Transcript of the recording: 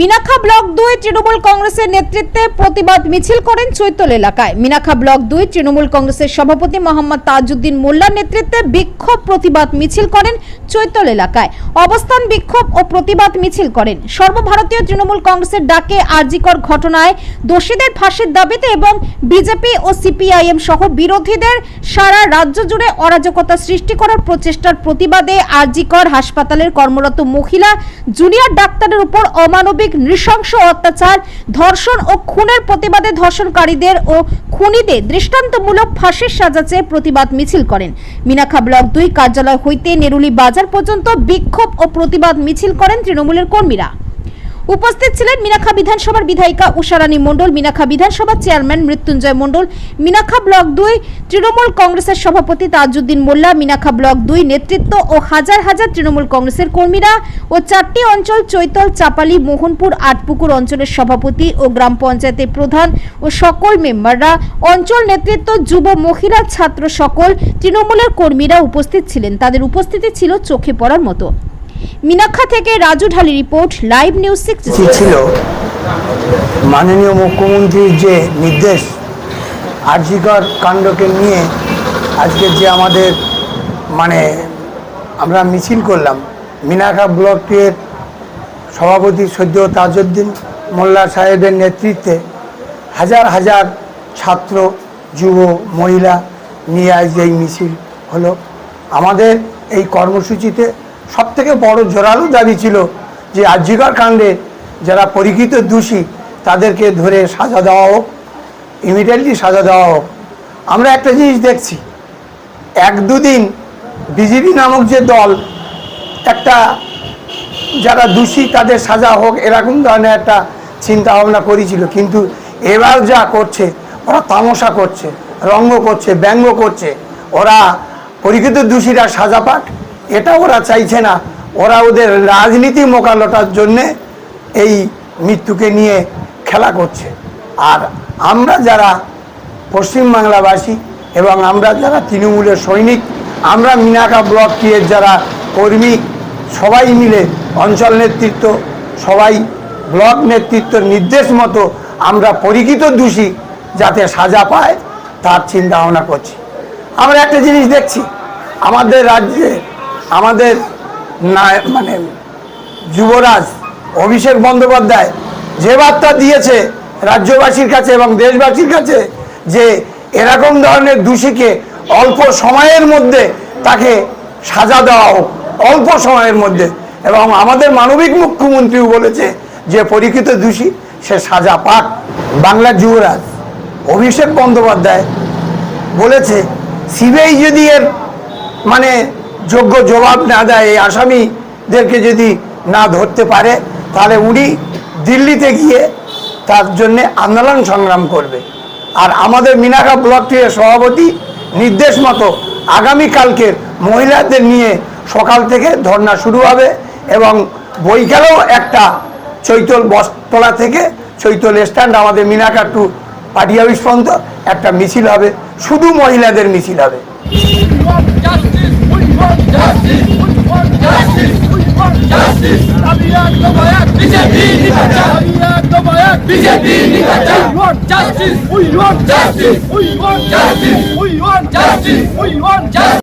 Minakhan block দুই তৃণমূল কংগ্রেসের নেতৃত্বে প্রতিবাদ মিছিল করেন চৈতল এলাকায়। মিনাখা ব্লক দুই তৃণমূল কংগ্রেসের সভাপতি মোহাম্মদ তাজউদ্দিন মোল্লার নেতৃত্বে বিক্ষোভ প্রতিবাদ মিছিল করেন চৈতল এলাকায়। অবস্থান বিক্ষোভ ও প্রতিবাদ মিছিল করেন। সর্বভারতীয় তৃণমূল কংগ্রেসের ডাকে আরজিকর ঘটনায় দোষীদের ফাঁসির দাবিতে এবং বিজেপি ও সিপিআইএম সহ বিরোধীদের সারা রাজ্য জুড়ে অরাজকতা সৃষ্টি করার প্রচেষ্টার প্রতিবাদে আরজিকর হাসপাতালের কর্মরত মহিলা জুনিয়র ডাক্তারের উপর অমানবিক নৃশংস অত্যাচার, ধর্ষণ ও খুনের প্রতিবাদে ধর্ষণকারীদের ও খুনিদের দৃষ্টান্তমূলক ফাঁসির সাজা চেয়ে প্রতিবাদ মিছিল করেন। মিনাখা ব্লক দুই কার্যালয় হইতে নেরুলি বাজার পর্যন্ত বিক্ষোভ ও প্রতিবাদ মিছিল করেন তৃণমূলের কর্মীরা। উপস্থিত ছিলেন মিনাখা বিধানসভার বিধায়িকা উষারানী মণ্ডল মিনাখা বিধানসভার চেয়ারম্যান মৃত্যুঞ্জয় মণ্ডল মিনাখা ব্লক দুই তৃণমূল কংগ্রেসের সভাপতি তাজউদ্দিন মোল্লা মিনাখা ব্লক দুই নেতৃত্ব ও হাজার হাজার তৃণমূল কংগ্রেসের কর্মীরা ও চারটি অঞ্চল চৈতল, চাপালি, মোহনপুর, আটপুকুর অঞ্চলের সভাপতি ও গ্রাম পঞ্চায়েতের প্রধান ও সকল মেম্বাররা, অঞ্চল নেতৃত্ব, যুব মহিলা, ছাত্র সকল তৃণমূলের কর্মীরা উপস্থিত ছিলেন। তাদের উপস্থিতি ছিল চোখে পড়ার মতো। মিনাখা থেকে Raju Dhali report live news six ছিল? মাননীয় মুখ্যমন্ত্রীর যে নির্দেশ আর্যিকর কাণ্ডকে নিয়ে আজকে যে আমাদের মানে আমরা মিছিল করলাম মিনাখা ব্লকের সভাপতি সদ্য তাজউদ্দিন মোল্লা সাহেবের নেতৃত্বে হাজার হাজার ছাত্র যুব মহিলা নিয়ে আজ এই মিছিল হলো। আমাদের এই কর্মসূচিতে সবথেকে বড় জোরালো দাবি ছিল যে আর্যিকর কাণ্ডে যারা পরীক্ষিত দোষী, তাদেরকে ধরে সাজা দেওয়া হোক ইমিডিয়েটলি সাজা দেওয়া হোক। আমরা একটা জিনিস দেখছি, এক দুদিন বিজেপি নামক যে দল, একটা যারা দোষী, তাদের সাজা হোক, এরকম ধরনের একটা চিন্তা ভাবনা করেছিল। কিন্তু এবার যা করছে, ওরা তামসা করছে, রঙ্গ করছে, ব্যঙ্গ করছে। ওরা পরীক্ষিত দোষীরা সাজা পাক। এটা ওরা চাইছে না। ওরা ওদের রাজনীতি মোকাবেলাটার জন্যে এই মৃত্যুকে নিয়ে খেলা করছে। আর আমরা যারা পশ্চিমবাংলাবাসী এবং আমরা যারা তৃণমূলের সৈনিক, আমরা মিনাকা ব্লক টিয়ের যারা কর্মী, সবাই মিলে অঞ্চল নেতৃত্ব, সবাই ব্লক নেতৃত্বের নির্দেশ মতো আমরা পরিচিত দোষী যাতে সাজা পায়, তার চিন্তা ভাবনা করছি। আমরা একটা জিনিস দেখছি, আমাদের রাজ্যে আমাদের মানে যুবরাজ, অভিষেক বন্দ্যোপাধ্যায় যে বার্তা দিয়েছে রাজ্যবাসীর কাছে এবং দেশবাসীর কাছে যে এরকম ধরনের দোষীকে অল্প সময়ের মধ্যে তাকে সাজা দেওয়া হোক, অল্প সময়ের মধ্যে। এবং আমাদের মানবিক মুখ্যমন্ত্রীও বলেছে যে পরীক্ষিত দোষী সে সাজা পাক। বাংলার যুবরাজ, অভিষেক বন্দ্যোপাধ্যায় বলেছে, সিবিআই যদি এর মানে যোগ্য জবাব না দেয় এই আসামিদেরকে যদি না ধরতে পারে, তাহলে উনি দিল্লিতে গিয়ে তার জন্য আন্দোলন সংগ্রাম করবে। আর আমাদের মিনাকা ব্লকটির সভাপতি নির্দেশ মতো আগামীকালকের মহিলাদের নিয়ে সকাল থেকে ধর্না শুরু হবে এবং বৈকালেও একটা চৈতল বস্তলা থেকে চৈতল স্ট্যান্ড আমাদের মিনাকা টু অফিস পর্যন্ত একটা মিছিল হবে। শুধু মহিলাদের মিছিল হবে। BJP Nikata! Abiyat Kabayak! BJP Nikata! We want justice! We want justice! We want justice! We want justice! We want justice!